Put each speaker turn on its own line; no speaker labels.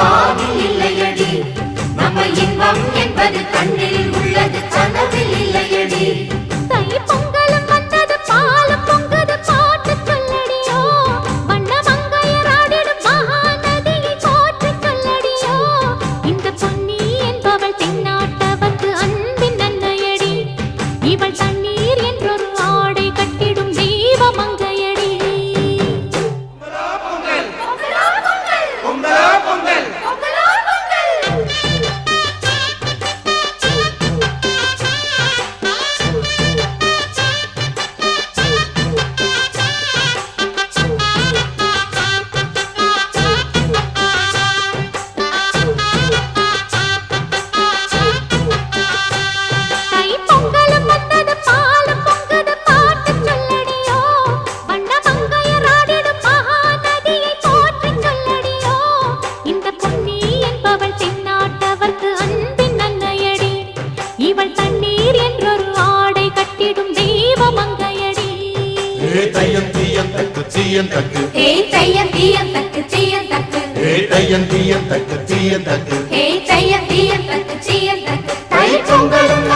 உள்ளது இல்லையடி நம்ம இன்பம் என்பது கண்ணில் உள்ளது கனவில் இல்லையடி.
இவள் தண்ணி
ஏ தையம் தீயம் தக்கு தீயம் தக்கு.
ஹே தையம் தீயம் தக்கு தீயம் தக்கு.
ஏ தையம் தீயம் தக்கு
ஹே
தை பொங்கலும்